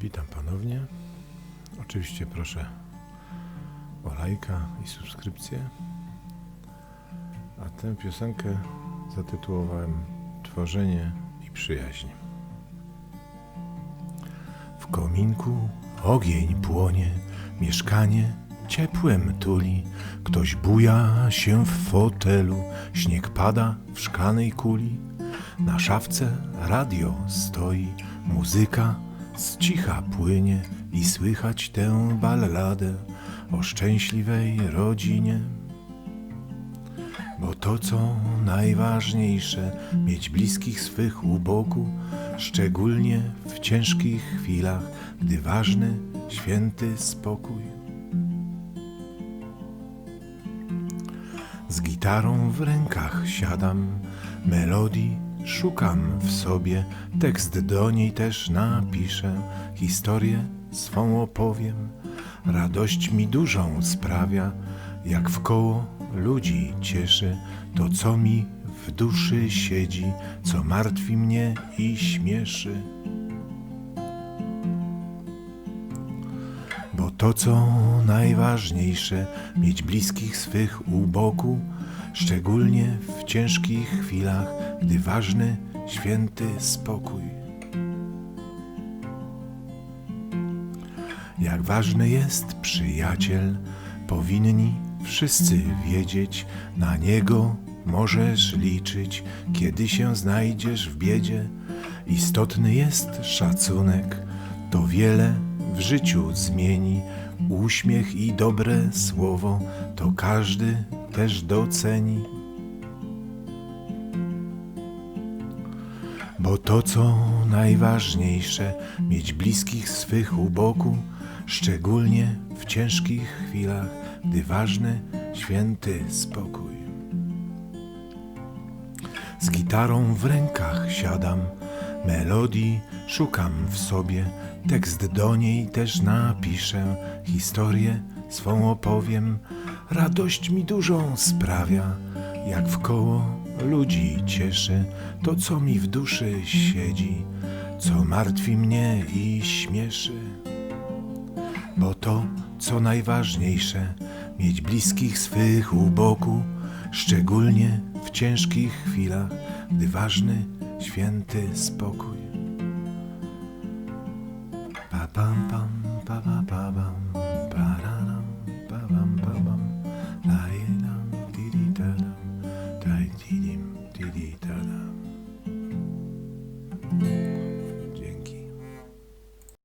Witam ponownie. Oczywiście proszę o lajka i subskrypcję. A tę piosenkę zatytułowałem Tworzenie i przyjaźń. W kominku ogień płonie, mieszkanie ciepłem tuli. Ktoś buja się w fotelu, śnieg pada w szklanej kuli. Na szafce radio stoi, muzyka z cicha płynie i słychać tę balladę o szczęśliwej rodzinie. Bo to, co najważniejsze, mieć bliskich swych u boku, szczególnie w ciężkich chwilach, gdy ważny, święty spokój. Z gitarą w rękach siadam, melodii szukam w sobie, tekst do niej też napiszę, historię swą opowiem. Radość mi dużą sprawia, jak w koło ludzi cieszy to, co mi w duszy siedzi, co martwi mnie i śmieszy. Bo to, co najważniejsze, mieć bliskich swych u boku, szczególnie w ciężkich chwilach, gdy ważny, święty spokój. Jak ważny jest przyjaciel, powinni wszyscy wiedzieć, na niego możesz liczyć, kiedy się znajdziesz w biedzie. Istotny jest szacunek, to wiele w życiu zmieni. Uśmiech i dobre słowo to każdy też doceni. Bo to, co najważniejsze, mieć bliskich swych u boku, szczególnie w ciężkich chwilach, gdy ważny, święty spokój. Z gitarą w rękach siadam, melodii szukam w sobie, tekst do niej też napiszę, historię swą opowiem. Radość mi dużą sprawia, jak w koło ludzi cieszy to, co mi w duszy siedzi, co martwi mnie i śmieszy. Bo to, co najważniejsze, mieć bliskich swych u boku, szczególnie w ciężkich chwilach, gdy ważny, święty spokój. Pa, pam, pam.